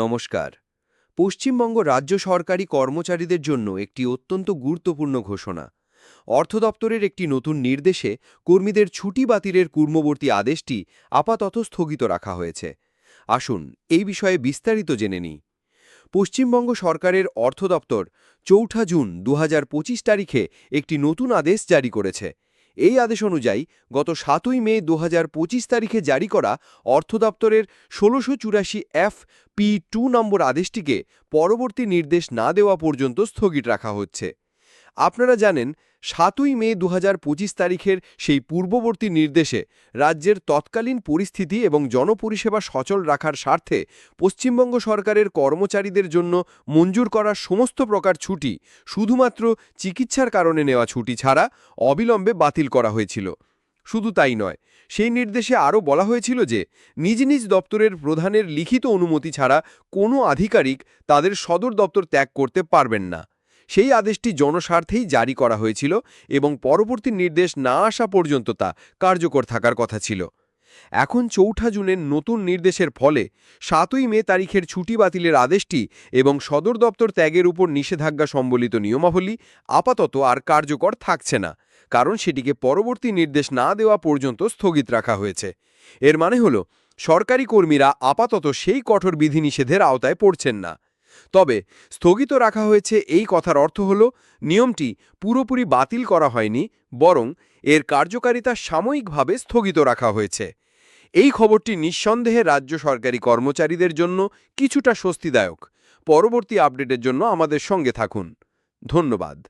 নমস্কার। পশ্চিমবঙ্গ রাজ্য সরকারি কর্মচারীদের জন্য একটি অত্যন্ত গুরুত্বপূর্ণ ঘোষণা। অর্থ দপ্তরের একটি নতুন নির্দেশে কর্মীদের ছুটি বাতিলের কূর্মবর্তী আদেশটি আপাতত স্থগিত রাখা হয়েছে। আসুন এই বিষয়ে বিস্তারিত জেনে নিই। পশ্চিমবঙ্গ সরকারের অর্থ দপ্তর চৌঠা জুন দু হাজার পঁচিশ তারিখে একটি নতুন আদেশ জারি করেছে। এই আদেশ অনুযায়ী গত সাতই মে দু হাজার পঁচিশ তারিখে জারি করা অর্থ দপ্তরের ষোলোশো চুরাশি এফ পি টু নম্বর আদেশটিকে পরবর্তী নির্দেশ না দেওয়া পর্যন্ত স্থগিত রাখা হচ্ছে। আপনারা জানেন, সাতই মে দু হাজার পঁচিশ তারিখের সেই পূর্ববর্তী নির্দেশে রাজ্যের তৎকালীন পরিস্থিতি এবং জনপরিষেবা সচল রাখার স্বার্থে পশ্চিমবঙ্গ সরকারের কর্মচারীদের জন্য মঞ্জুর করা সমস্ত প্রকার ছুটি শুধুমাত্র চিকিৎসার কারণে নেওয়া ছুটি ছাড়া অবিলম্বে বাতিল করা হয়েছিল। শুধু তাই নয়, সেই নির্দেশে আরও বলা হয়েছিল যে, নিজ নিজ দপ্তরের প্রধানের লিখিত অনুমতি ছাড়া কোনো আধিকারিক তাদের সদর দপ্তর ত্যাগ করতে পারবেন না। সেই আদেশটি জনস্বার্থেই জারি করা হয়েছিল এবং পরবর্তী নির্দেশ না আসা পর্যন্ত তা কার্যকর থাকার কথা ছিল। এখন চৌঠা জুনের নতুন নির্দেশের ফলে সাতই মে তারিখের ছুটি বাতিলের আদেশটি এবং সদর দপ্তর ত্যাগের উপর নিষেধাজ্ঞা সম্বলিত নিয়মাবলী আপাতত আর কার্যকর থাকছে না, কারণ সেটিকে পরবর্তী নির্দেশ না দেওয়া পর্যন্ত স্থগিত রাখা হয়েছে। এর মানে হল, সরকারি কর্মীরা আপাতত সেই কঠোর বিধিনিষেধের আওতায় পড়ছেন না। তবে স্থগিত রাখা হয়েছে এই কথার অর্থ হল, নিয়মটি পুরোপুরি বাতিল করা হয়নি, বরং এর কার্যকারিতা সাময়িকভাবে স্থগিত রাখা হয়েছে। এই খবরটি নিঃসন্দেহে রাজ্য সরকারি কর্মচারীদের জন্য কিছুটা স্বস্তিদায়ক। পরবর্তী আপডেটের জন্য আমাদের সঙ্গে থাকুন। ধন্যবাদ।